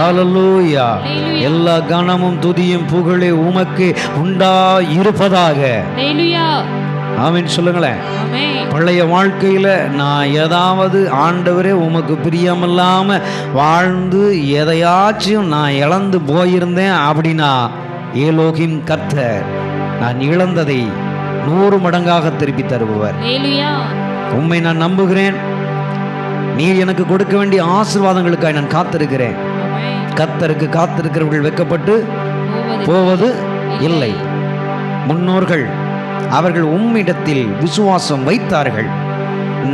ஹalleluya. எல்லா கனமும் துதியும் புகழே உமக்கு உண்டா இருப்பதாக ஆமென் சொல்லுங்களேன். பழைய வாழ்க்கையில நான் ஏதாவது ஆண்டவரே உமக்கு பிரியமில்லாம வாழ்ந்து எதையாச்சும் நான் இழந்து போயிருந்தேன் அப்படின்னா ஏலோகின் கர்த்தர் நான் இழந்ததை நூறு மடங்காக திருப்பி தருபவர். உண்மை நான் நம்புகிறேன். நீர் எனக்கு கொடுக்க வேண்டிய ஆசீர்வாதங்களுக்காக நான் காத்திருக்கிறேன். ஆமென் கர்த்தருக்கு காத்திருக்கிறவர்கள் வெட்கப்பட்டு போவது இல்லை. முன்னோர்கள் அவர்கள் உம்மிடத்தில் விசுவாசம் வைத்தார்கள்.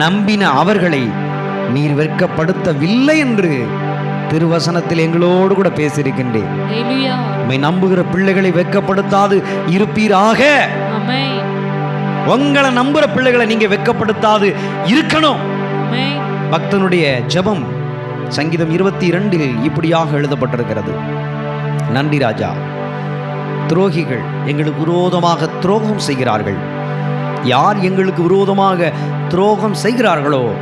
நம்பின அவர்களை நீர் வெட்கப்படுத்தவில்லை என்று திருவசனத்தில் எங்களோடு கூட பேசியிருக்கின்றேன். உம்மை நம்புகிற பிள்ளைகளை வெட்கப்படுத்தாது இருப்பீராக. உங்களை நம்புகிற பிள்ளைகளை நீங்க வெட்கப்படுத்தாது இருக்கணும். பக்தனுடைய ஜெபம் சங்கீதம் இருபத்தி இரண்டில் இப்படியாக எழுதப்பட்டிருக்கிறது. நன்றி ராஜா துரோகிகள் எங்களுக்கு விரோதமாக துரோகம் செய்கிறார்கள். யார் எங்களுக்கு விரோதமாக துரோகம் செய்கிறார்களோ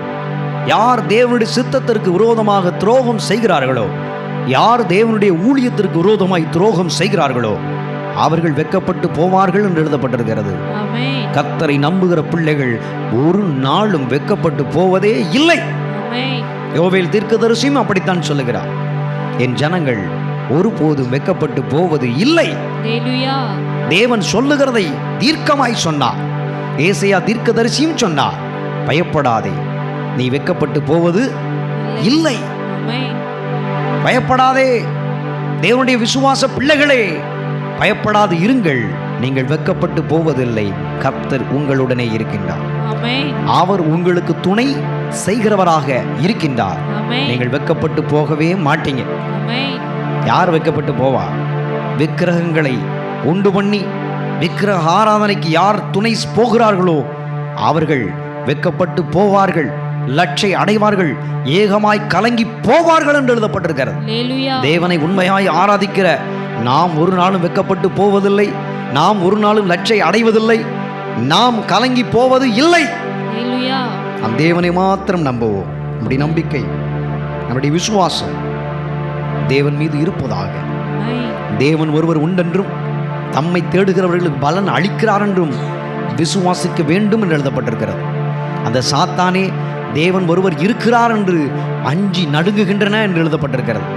யார் தேவனுடைய சித்தத்திற்கு விரோதமாக துரோகம் செய்கிறார்களோ யார் தேவனுடைய ஊழியத்திற்கு விரோதமாய் துரோகம் செய்கிறார்களோ அவர்கள் வெட்கப்பட்டு போவார்கள் என்று எழுதப்பட்டிருக்கிறது. கத்தரை நம்புகிற பிள்ளைகள் ஒரு நாளும் வெட்கப்பட்டு போவதே இல்லை. யோவேல் தீர்க்கதரிசியும் அப்படித்தான் சொல்லுகிறார். என் ஜனங்கள் ஒருபோதும் வெட்கப்பட்டு போவது இல்லை. தேவன் சொல்லுகிறதை தீர்க்கமாய் சொன்னார். ஏசையா தீர்க்கதரிசியும் சொன்னார் பயப்படாதே நீ வெட்கப்பட்டு போவது இல்லை. பயப்படாதே தேவனுடைய விசுவாச பிள்ளைகளே பயப்படாது இருங்கள் நீங்கள் வெட்கப்பட்டு போவதில்லை. கர்த்தர் உங்களுடனே இருக்கின்றார். அவர் உங்களுக்கு துணை செய்கிறவராக இருக்கின்றார். நீங்கள் வெட்கப்பட்டு போகவே மாட்டீங்க. யார் வெட்கப்பட்டு போவா? விக்கிரகங்களை உண்டு பண்ணி விக்கிரக ஆராதனைக்கு யார் துணை போகிறார்களோ அவர்கள் வெட்கப்பட்டு போவார்கள் லட்சை அடைவார்கள் ஏகமாய் கலங்கி போவார்கள் என்று எழுதப்பட்டிருக்கிறது. தேவனை உண்மையாய் ஆராதிக்கிற நாம் ஒரு நாளும் வெட்கப்பட்டு போவதில்லை நாம் ஒரு நாளும் லட்சை அடைவதில்லை நாம் கலங்கி போவது இல்லை. நம் தேவனை மாத்திரம் நம்புவோம். நம்முடைய நம்பிக்கை நம்முடைய விசுவாசம் தேவன் மீது இருப்பதாக. தேவன் ஒருவர் உண்டென்றும் தம்மை தேடுகிறவர்களுக்கு பலன் அளிக்கிறார் என்றும் விசுவாசிக்க வேண்டும் என்று எழுதப்பட்டிருக்கிறது. அந்த சாத்தானே தேவன் ஒருவர் இருக்கிறார் என்று அஞ்சி நடுங்குகின்றன என்று எழுதப்பட்டிருக்கிறது.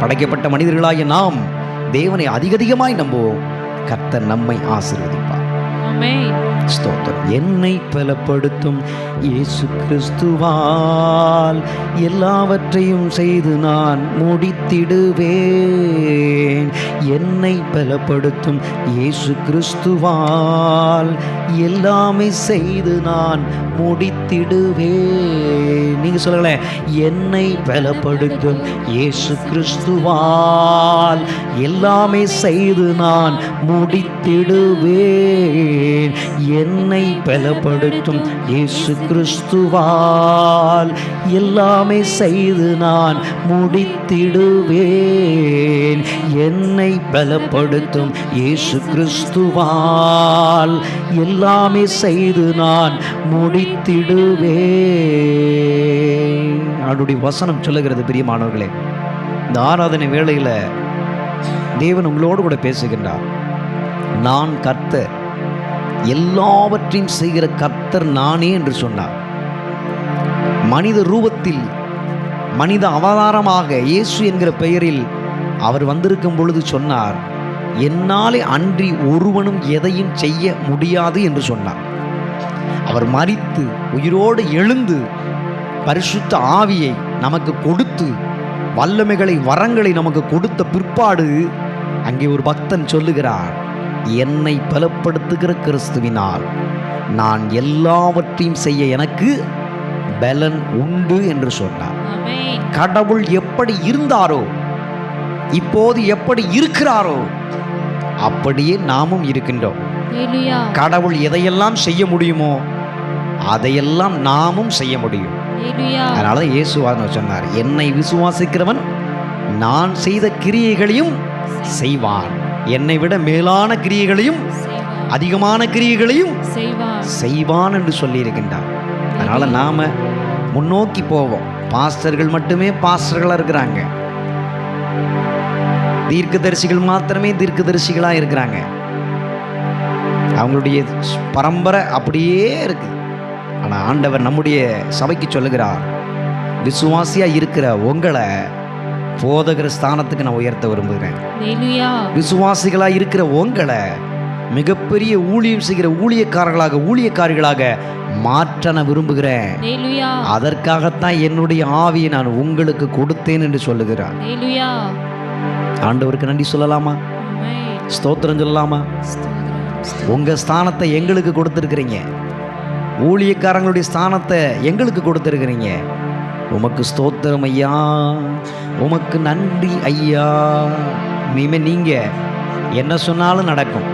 படைக்கப்பட்ட மனிதர்களாகிய நாம் தேவனை அதிகதிகமாய் நம்புவோம். கர்த்தர் நம்மை ஆசீர்வதிப்பார். ஸ்தோத்திரம். என்னை பலப்படுத்தும் இயேசு கிறிஸ்துவால் எல்லாவற்றையும் செய்து நான் முடித்திடுவேன். என்னை பலப்படுத்தும் இயேசு கிறிஸ்துவால் எல்லாமே செய்து நான் முடித்திடுவேன். நீங்க சொல்லுங்களேன் என்னை பலப்படுத்தும் இயேசு கிறிஸ்துவால் எல்லாமே செய்து நான் முடித்திடுவேன். என்னை பலப்படுத்தும் இயேசு கிறிஸ்துவால் எல்லாமே செய்து நான் முடித்திடுவேன். என்னை பலப்படுத்தும் இயேசு கிறிஸ்துவால் எல்லாமே செய்து நான் முடித்திடுவேன். அவருடைய வசனம் சொல்லுகிறது பிரியமானவர்களே இந்த ஆராதனை வேளையில் தேவன் உங்களோடு கூட பேசுகின்றார். நான் கர்த்தர் எல்லாவற்றையும் செய்கிற கர்த்தர் நானே என்று சொன்னார். மனித ரூபத்தில் மனித அவதாரமாக இயேசு என்கிற பெயரில் அவர் வந்திருக்கும் பொழுது சொன்னார் என்னாலே அன்றி ஒருவனும் எதையும் செய்ய முடியாது என்று சொன்னார். அவர் மறித்து உயிரோடு எழுந்து பரிசுத்த ஆவியை நமக்கு கொடுத்து வல்லமைகளை வரங்களை நமக்கு கொடுத்த பிற்பாடு அங்கே ஒரு பக்தன் சொல்லுகிறார் என்னை பலப்படுத்துகிற கிறிஸ்துவினால் நான் எல்லாவற்றையும் செய்ய எனக்கு பலன் உண்டு என்று சொன்னார். கடவுள் எப்படி இருந்தாரோ இப்போது எப்படி இருக்கிறாரோ அப்படியே நாமும் இருக்கின்றோம். கடவுள் எதையெல்லாம் செய்ய முடியுமோ அதையெல்லாம் நாமும் செய்ய முடியும். அதனால தான் இயேசுவான்னு சொன்னார் என்னை விசுவாசிக்கிறவன் நான் செய்த கிரியைகளையும் செய்வான். என்னை விட மேலான கிரியைகளையும் அதிகமான கிரியைகளையும் செய்வான் என்று சொல்லியிருக்கின்றார். அதனால நாம முன்னோக்கி போவோம். பாஸ்டர்கள் மட்டுமே பாஸ்டர்களாக இருக்கிறாங்க. தீர்க்கதரிசிகள் மாத்திரமே தீர்க்கதரிசிகளாக இருக்கிறாங்க. அவங்களுடைய பரம்பரை அப்படியே இருக்கு. ஆனால் ஆண்டவர் நம்முடைய சபைக்கு சொல்லுகிறார் விசுவாசியா இருக்கிற உங்களை போதகர் ஸ்தானத்துக்கு நான் உயர்த்த விரும்புகிறேன். ஹalleluya விசுவாசிகளா இருக்கிற உங்களை மிகப்பெரிய ஊழியம் செய்கிற ஊழியக்காரர்களாக ஊழியக்காரிகளாக மாற்ற நான் விரும்புகிறேன். அதற்காகத்தான் என்னுடைய ஆவியை நான் உங்களுக்கு கொடுத்தேன் என்று சொல்லுகிறார். ஹalleluya ஆண்டவருக்கு நன்றி சொல்லலாமா? ஸ்தோத்திரம் சொல்லலாமா? ஸ்தோத்திரம். உங்க ஸ்தானத்தை எங்களுக்கு கொடுத்துருக்கிறீங்க. ஊழியக்காரங்களுடைய ஸ்தானத்தை எங்களுக்கு கொடுத்துருக்கிறீங்க. உமக்கு ஸ்தோத்திரம் ஐயா. உமக்கு நன்றி ஐயா. இனிமே நீங்கள் என்ன சொன்னாலும் நடக்கும்.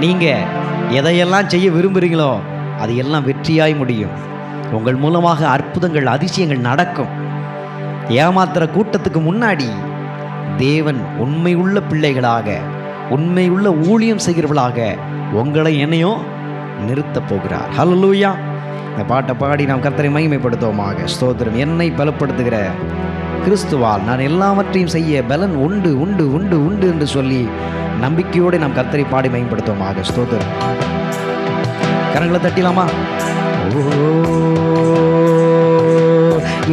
நீங்கள் எதையெல்லாம் செய்ய விரும்புகிறீங்களோ அது எல்லாம் வெற்றியாய் முடியும். உங்கள் மூலமாக அற்புதங்கள் அதிசயங்கள் நடக்கும். ஏமாத்துற கூட்டத்துக்கு முன்னாடி தேவன் உண்மையுள்ள பிள்ளைகளாக உண்மையுள்ள ஊழியம் செய்கிறவர்களாக உங்களை என்னையும் நிறுத்தப் போகிறார். ஹalleluya இந்த பாட்டை பாடி நாம் கர்த்தரை மகிமைப்படுத்துவோமாக. ஸ்தோத்திரம். என்னை பலப்படுத்துகிற கிறிஸ்துவால் நான் எல்லாவற்றையும் செய்ய பலன் உண்டு உண்டு உண்டு உண்டு என்று சொல்லி நம்பிக்கையோடு நாம் கர்த்தரை பாடி மகிமைப்படுத்துவோமாக. ஸ்தோத்திரம். கரங்களை தட்டிலாமா ஓ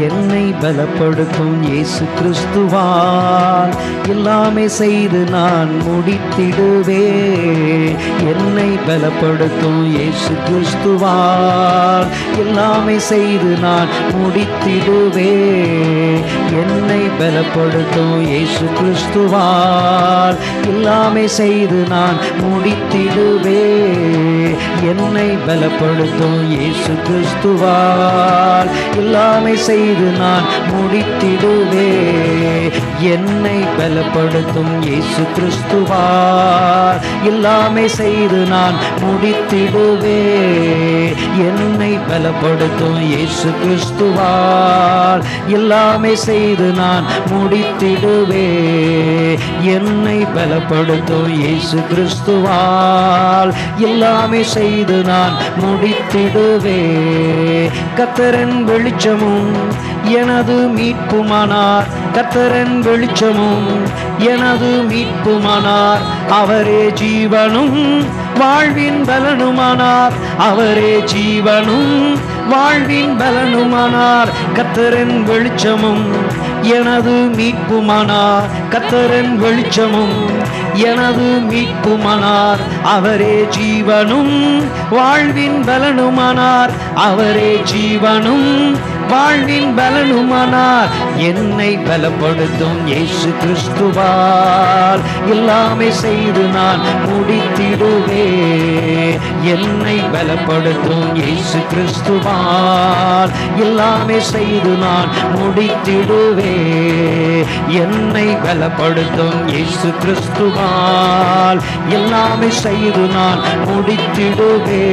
என்னை பலப்படுத்தும் இயேசு கிறிஸ்துவால். எல்லாமே செய்து நான் முடித்திடுவே என்னை பலப்படுத்தும் இயேசு கிறிஸ்துவால். எல்லாமே செய்து நான் முடித்திடுவே என்னை பலப்படுத்தும் இயேசு கிறிஸ்துவால். எல்லாமே செய்து நான் முடித்திடுவே என்னை பலப்படுத்தும் இயேசு கிறிஸ்துவால். எல்லாமே செய்து செய்து நான் முடித்திடுவே. என்னை பலப்படுத்தும் இயேசு கிறிஸ்துவால் எல்லாமே செய்து நான் முடித்திடுவே. என்னை பலப்படுத்தும் இயேசு கிறிஸ்துவால் எல்லாமே செய்து நான் முடித்திடுவே. என்னை பலப்படுத்தும் இயேசு கிறிஸ்துவால் எல்லாமே செய்து நான் முடித்திடுவே. கத்தரன் வெளிச்சமும் எனது மீட்புமானார் கத்தரன் வெளிச்சமும் எனது மீட்புமானார் அவரே ஜீவனும் வாழ்வின் பலனுமானார் அவரே ஜீவனும் வாழ்வின் பலனுமானார் கத்தரன் வெளிச்சமும் எனது மீட்புமானார் கத்தரன் வெளிச்சமும் எனது மீட்புமானார் அவரே ஜீவனும் வாழ்வின் பலனுமானார் அவரே ஜீவனும் வாழ்வின் பலனுமானார் என்னை பலப்படுத்தும் இயேசு கிறிஸ்துவால். எல்லாமே செய்து நான் முடித்திடுவே என்னை பலப்படுத்தும் இயேசு கிறிஸ்துவால். எல்லாமே செய்து நான் முடித்திடுவே என்னை பலப்படுத்தும் இயேசு கிறிஸ்துவால். எல்லாமே செய்து நான் முடித்திடுவே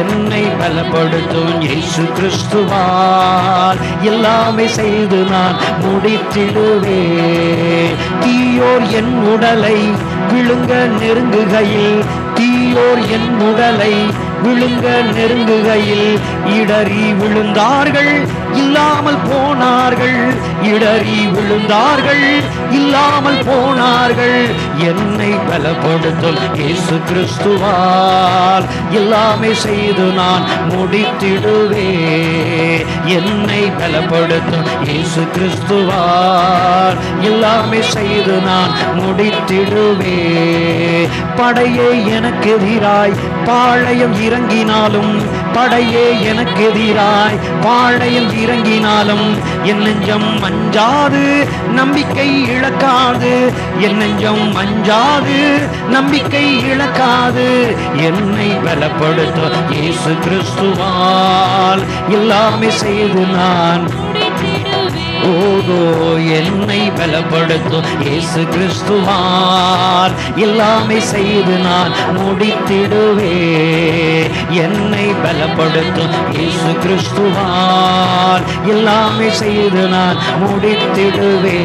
என்னை பலப்படுத்தும் இயேசு கிறிஸ்துவால். எல்லாமே செய்து நான் முடித்திடுவே தீயோர் என் உடலை விழுங்க நெருங்குகையில் தீயோர் என் உடலை விழுங்க நெருங்குகையில் இடறி விழுந்தார்கள். இல்லாமல் போனார்கள் இடறி விழுந்தார்கள். இல்லாமல் போனார்கள் என்னை பலப்படுத்தும் இயேசு கிறிஸ்துவால். எல்லாமே செய்து நான் முடித்திடுவே என்னை பலப்படுத்தும் இயேசு கிறிஸ்துவால். எல்லாமே செய்து நான் முடித்திடுவே படையே எனக்கு எதிராய் பாளையம் இறங்கினாலும் படையே எனக்கு எதிராய் பாளையம் இறங்கினாலும் என் நெஞ்சம் அஞ்சாது நம்பிக்கை இழக்காது. என் நெஞ்சம் அஞ்சாது நம்பிக்கை இழக்காது. என்னை பலப்படுத்த இயேசு கிறிஸ்துவால் எல்லாமே செய்து நான் ஓதோ என்னை பலப்படுத்தும். இயேசு கிறிஸ்துவார். எல்லாமே செய்து நான் முடித்திடுவே என்னை பலப்படுத்தும். இயேசு கிறிஸ்துவார். எல்லாமே செய்து நான் முடித்திடுவே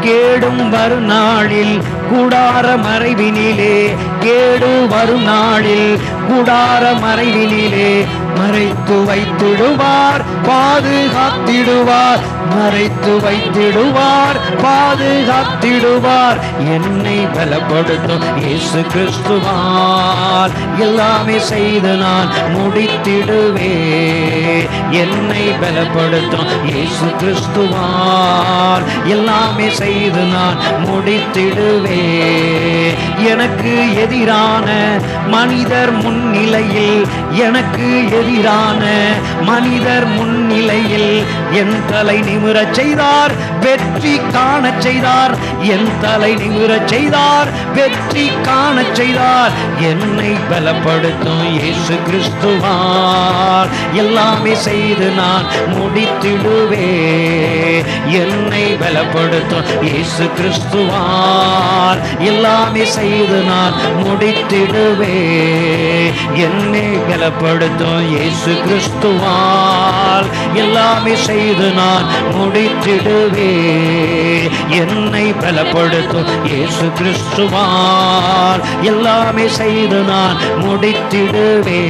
கேடும் வரும் நாளில் கூடார மறைவினிலே கேடு வரும் நாளில் கூடார மறைவினிலே மறைத்து வைத்திடுவார் பாதுகாத்திடுவார். மறைத்து வைத்திடுவார் பாதுகாத்திடுவார். என்னை பலப்படுத்தும் இயேசு கிறிஸ்துவார். எல்லாமே செய்து நான் முடித்திடுவே என்னை பலப்படுத்தும் இயேசு கிறிஸ்துவார். எல்லாமே செய்து நான் முடித்திடுவே எனக்கு எதிரான மனிதர் முன்னிலையில் எனக்கு எதிரான மனிதர் முன்னிலையில் என் தலை நிமிரச் செய்தார் வெற்றி காணச் செய்தார். என் தலை நிமிரச் செய்தார் வெற்றி காணச் செய்தார். என்னை பலப்படுத்தும் இயேசு கிறிஸ்துவார். எல்லாமே செய்து நான் முடித்திடுவேன். என்னை பலப்படுத்தும். இயேசு கிறிஸ்துவார். எல்லாமே செய்து நான் முடித்திடுவே என்னை பலப்படுத்தும். இயேசு கிறிஸ்துவார். எல்லாமே செய்து நான் முடித்திடுவே என்னை பலப்படுத்தும். இயேசு கிறிஸ்துவார். எல்லாமே செய்து நான் முடித்திடுவே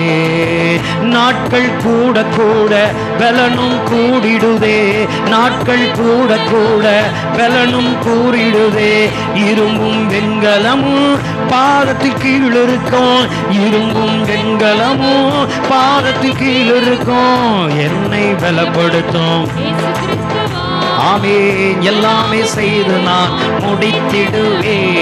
நாட்கள் கூட கூட பலனும் கூடிடுவே. நாட்கள் கூட கூட பலனும் கூறிடுதே. இரும்பும் வெண்கலமும் பாதத்தில் கீழ் இருக்கும். இரும்பும் வெண்கலமும் பாதத்தில் கீழ் இருக்கும். என்னை பலப்படுத்தும். ஆமேன். எல்லாமே செய்து நான் முடித்திடுவே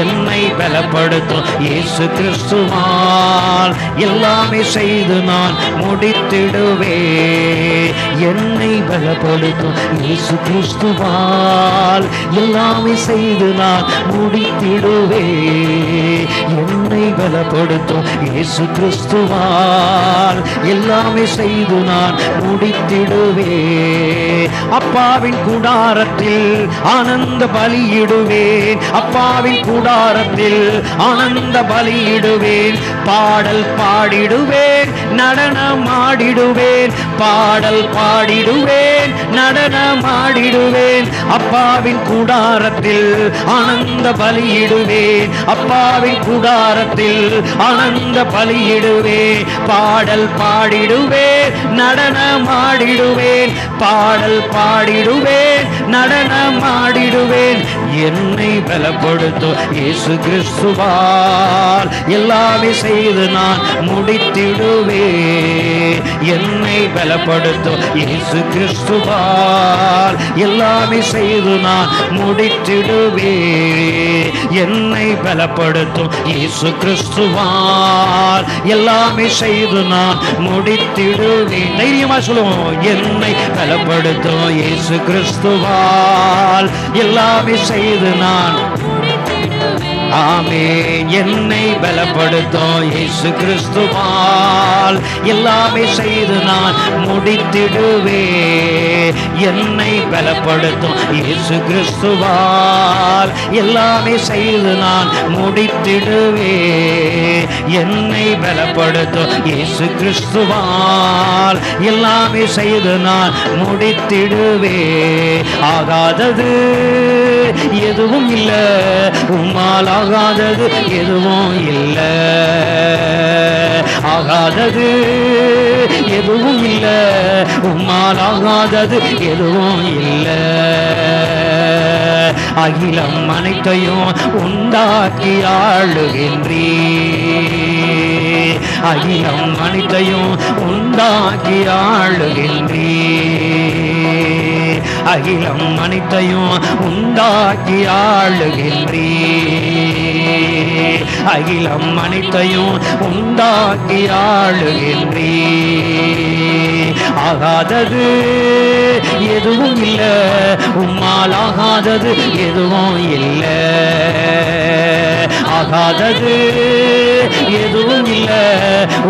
என்னை பலப்படுத்தும் இயேசு கிறிஸ்துவால். எல்லாமே செய்து நான் முடித்திடுவே என்னை பலப்படுத்தும் இயேசு கிறிஸ்துவால். எல்லாமே செய்து நான் முடித்திடுவே என்னை பலப்படுத்தும் இயேசு கிறிஸ்துவால். எல்லாமே செய்து நான் முடித்திடுவே அப்பாவின் குடாரத்தில் ஆனந்த பலியிடுவேன். அப்பாவின் கூடாரத்தில் ஆனந்த பலியிடுவேன் பாடல் பாடிடுவேன் நடனமாடிடுவேன் பாடல் பாடிடுவேன் நடனமாடிடுவேன். அப்பாவின் கூடாரத்தில் ஆனந்த பலியிடுவேன் அப்பாவின் கூடாரத்தில் ஆனந்த பலியிடுவேன். பாடல் பாடிடுவேன் நடனமாடிடுவேன் பாடல் பாடிடுவேன் நடனமாடிடுவேன். என்னை பலப்படுத்தும் இயேசு கிறிஸ்துவால் எல்லாமே செய்து நான் முடித்திடுவே என்னை பலப்படுத்தும் இயேசு கிறிஸ்துவால் எல்லாமே செய்து நான் முடித்திடுவே என்னை பலப்படுத்தும் இயேசு கிறிஸ்துவால் எல்லாமே செய்து நான் முடித்திடுவே தைரியமா சொல்லுவோம். என்னை பலப்படுத்தும் இயேசு கிறிஸ்துவால் எல்லாமே செய்து நான் ஆமே என்னை பலப்படுத்தும் இயேசு கிறிஸ்துவால். எல்லாமே செய்து நான் முடித்திடுவே என்னை பலப்படுத்தும் இயேசு கிறிஸ்துவால். எல்லாமே செய்து நான் முடித்திடுவே என்னை பலப்படுத்தும் இயேசு கிறிஸ்துவால். எல்லாமே செய்து நான் முடித்திடுவே ஆகாதது எதுவும் இல்லை. உம்மாலா ஆகாதது எதுவும் இல்லை. ஆகாதது எதுவும் இல்லை. உம்மால் ஆகாதது எதுவும் இல்லை. அகிலம் அனைத்தையும் உண்டாக்கி ஆளுகின்றீ அகிலம் அனைத்தையும் உண்டாக்கி ஆளுகின்றீ அகிலம் அனைத்தையும் உண்டாக்கி ஆளுகின்றீ அகிலம் அனைத்தையும் உண்டாக்கி ஆளுகின்றீ ஆகாதது எதுவும் இல்லை உம்மால் ஆகாதது எதுவும் இல்லை. ஆகாதது எதுவும் இல்லை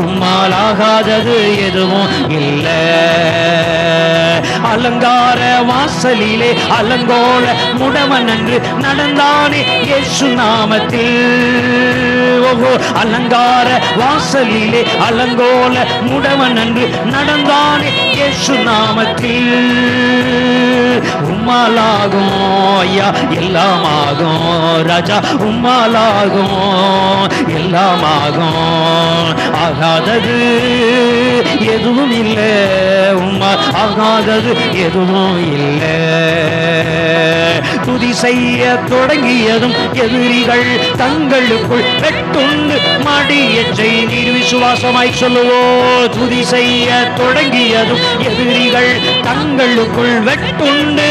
உம்மால் ஆகாதது எதுவும் இல்லை. அலங்கார வாசலிலே அலங்கோல முடவன் என்று நடந்தானே இயேசு நாமத்தில். ஓஹோ அலங்கார வாசலிலே அலங்கோல முடவன் என்று நடந்தானே இயேசு நாமத்தில். உம்மாலாகும் ஐயா எல்லாமாகும். ராஜா உம்மாலாகும் எல்லாமாகும். ஆகாதது எதுவும் இல்லை உம்மா ஆகாதது எதுவும் இல்லை துதி செய்ய தொடங்கியதும் எதிரிகள் தங்களுக்குள் வெட்டுண்டு மடிய நீர் விசுவாசமாய் சொல்லுவோ. துதி செய்ய தொடங்கியதும் எதிரிகள் தங்களுக்குள் வெட்டுண்டு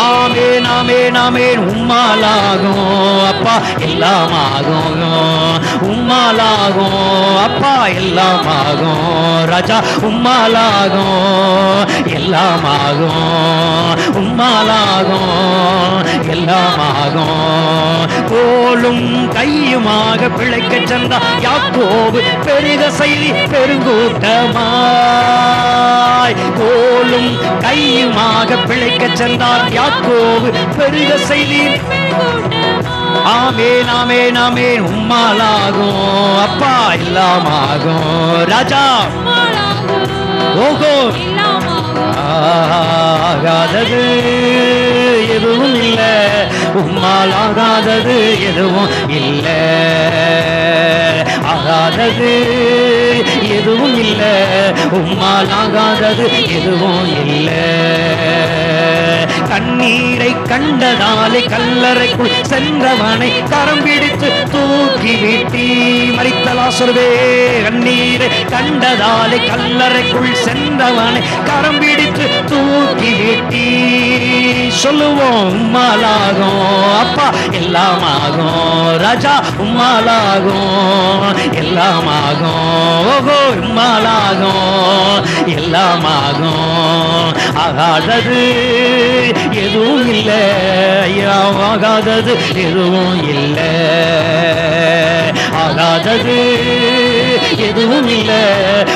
ஆமேன் ஆமேன் ஆமேன் உம்மாலாகும். அப்பா எல்லாமாகும். உம்மாலாகும். அப்பா எல்லாம் ஆகும் ராஜா உம்மாலாகும். எல்லாம் ஆகும் உம்மாலாகும். எல்லாம் ஆகும் கோலும் கையுமாக பிழைக்க சென்றா யாக்கோவு பெருக செய்தி பெருங்கூட்டமாய். கோலும் கையுமாக பிழைக்க சென்றார் யாக்கோவு பெருக செய்தி பெருங்கூட்டமா. ஆமேன் ஆமேன் ஆமேன். உம்மாலாகும். அப்பா இல்லாமாகும். ராஜா. ஓகோ ஆகாதது எதுவும் இல்லை. உம்மால் ஆகாதது எதுவும் இல்லை. ஆகாதது எதுவும் இல்லை. உம்மால் ஆகாதது எதுவும் இல்லை. தண்ணீரை கண்டதாலே கல்லறைக்குள் சென்றவனை கரம் பிடித்து தூக்கி விட்டி மறித்தலாசுரவே. கண்ணீரை கண்டதாலே கல்லறைக்குள் சென்றவனை கரம் பிடித்து தூக்கி வீட்டி. சொல்லுவோம் உம்மாலாகும் அப்பா எல்லாம் ஆகும் ராஜா உம்மாலாகும் எல்லாம் ஆகும் ஓஹோ உம்மாலாகும் எல்லாம் ஆகும் ஆகாதது. எதுவும் இல்லை. ஐயா ஆகாதது எதுவும் இல்லை. ஆகாதது எதுவும் இல்லை.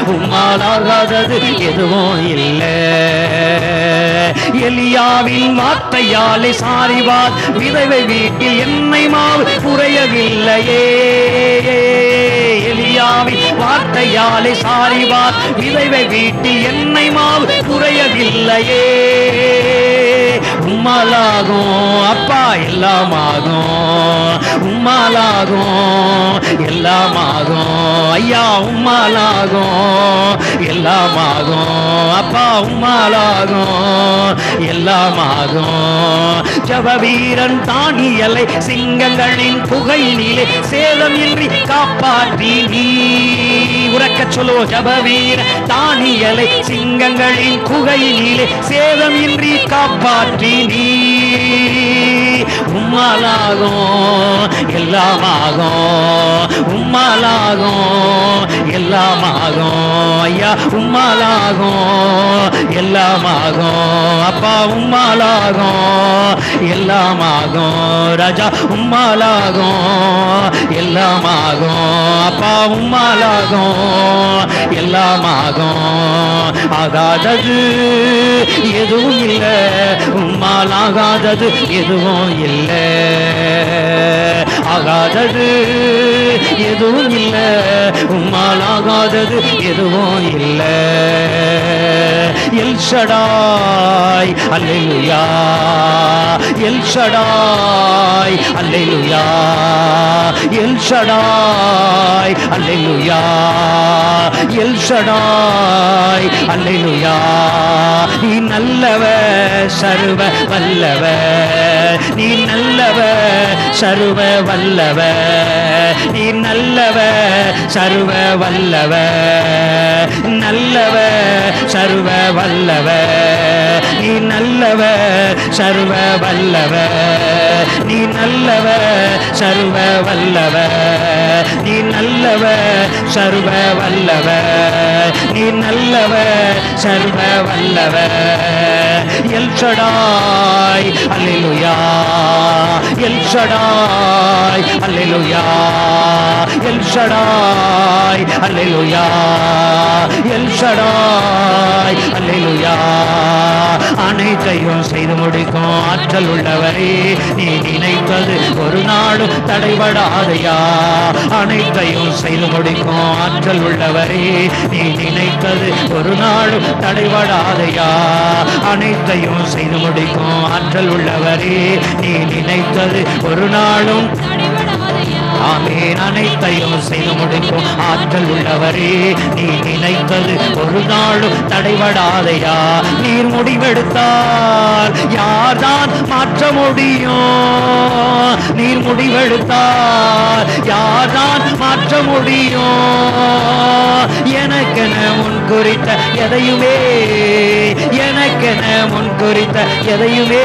உம்மால் ஆகாதது எதுவும் இல்லை. எலியாவின் வார்த்தையாலே சாரிவார். விதவை வீட்டில் என்னை மாவு குறையவில்லையே எலியாவின் வார்த்தையாலே சாரிவார். விதவை வீட்டில் என்னை மாவு குறையவில்லையே உம்மாலாகும் அப்பா எல்லாமாகும். உம்மாலாகும் எல்லாமாகும். ஐயா உம்மாலாகும் எல்லாமாகும். அப்பா உம்மாலாகும் எல்லாமாகும். ஜபவீரன் தானியலை சிங்கங்களின் புகையினிலே சேதமின்றி காப்பாற்றி நீ. உறக்க சொல்லோ ஜப ஜபவீர தானியலை சிங்கங்களின் குகையினிலே சேதமின்றி காப்பாற்றி நீ. உம்மாலாகும் எல்லாமாகும். உம்மாலாகும் எல்லாமாகும். ஐயா உம்மாலாகும் எல்லாமாகும். அப்பா உம்மாலாகும் எல்லாமாகும். ராஜா உம்மாலாகும் எல்லாமாகும். அப்பா உம்மாலாகும் எல்லாமாகும். ஆகாதது எதுவும் இல்லை. உம்மாலாகாதது எதுவும் இல்லை. ஆகாதது எதுவும் இல்லை. உம்மால் ஆகாதது எதுவும் இல்லை. எல் ஷடாய் அல்லேலூயா. எல் ஷடாய் அல்லேலூயா. எல் ஷடாய் அல்லேலூயா. எல் ஷடாய் அல்லேலூயா. நீ நல்லவ சர்வ வல்லவ. நீ நல்லவ சர்வ வல்லவ. நீ நல்லவ சர்வ வல்லவ. நல்லவ சர்வ வல்லவ. நீ நல்லவ சர்வ வல்லவ. நீ நல்லவ சர்வ வல்லவ. நீ நல்லவ சர்வ வல்லவ. நீ நல்லவ சர்வ வல்லவ. El Shaddai hallelujah El Shaddai hallelujah El Shaddai hallelujah El Shaddai hallelujah அனைத்தையும் செய்து முடிக்கும் ஆற்றல் உள்ளவரே நீ நினைத்தது ஒரு நாளும் தடைபடாதையா? அனைத்தையும் செய்து முடிக்கும் ஆற்றல் உள்ளவரே நீ நினைத்தது ஒரு நாளும் தடைபடாதையா? அனை அனைத்தையும் செய்து முடிக்கும் ஆற்றல் உள்ளவரே. நீ நினைத்தது ஒரு நாளும் தடைபடாதையா ஆமேன் அனைத்தையும் செய்து முடிக்கும் ஆற்றல் உள்ளவரே நீ நினைத்தது ஒரு நாளும் தடைபடாதையா? நீர் முடிவெடுத்தால் யார்தான் மாற்ற முடியும்? நீர் முடிவெடுத்தால் யார்தான் மாற்ற முடியும்? எனக்கென முன் குறித்த எதையுமே எனக்கென முன் குறித்த எதையுமே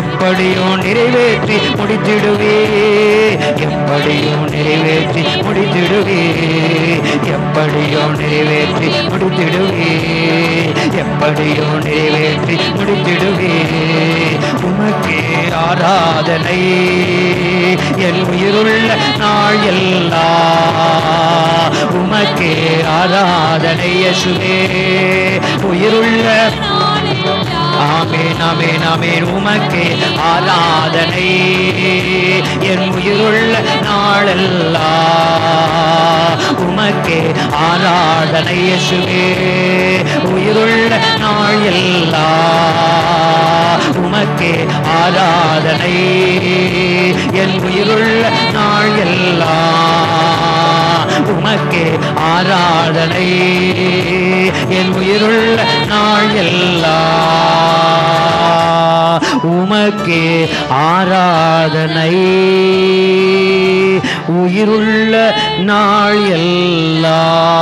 எப்படியோ நிறைவேற்றி முடித்திடுவே. எப்படியோ நிறைவேற்றி முடித்திடுவே. எப்படியோ நிறைவேற்றி முடித்திடுவே. எப்படியோ நிறைவேற்றி முடித்திடுவே. உமக்கே ஆராதனை. என் உயிருள்ள நாள் எல்லாம் உமக்கே ஆராதனை யசுவே. உயிருள்ள நாமே நாமே நாமே உமக்கே ஆராதனை. என் உயிருள்ள நாளெல்லாம் உமக்கே ஆராதனை யேசுவே உயிருள்ள நாள் எல்லா உமக்கே ஆராதனை. என் உயிருள்ள நாள் எல்லா உமக்கே ஆராதனை. என் உயிருள்ள நாள் எல்லாம் உமக்கே ஆராதனை. உயிருள்ள நாள் எல்லாம்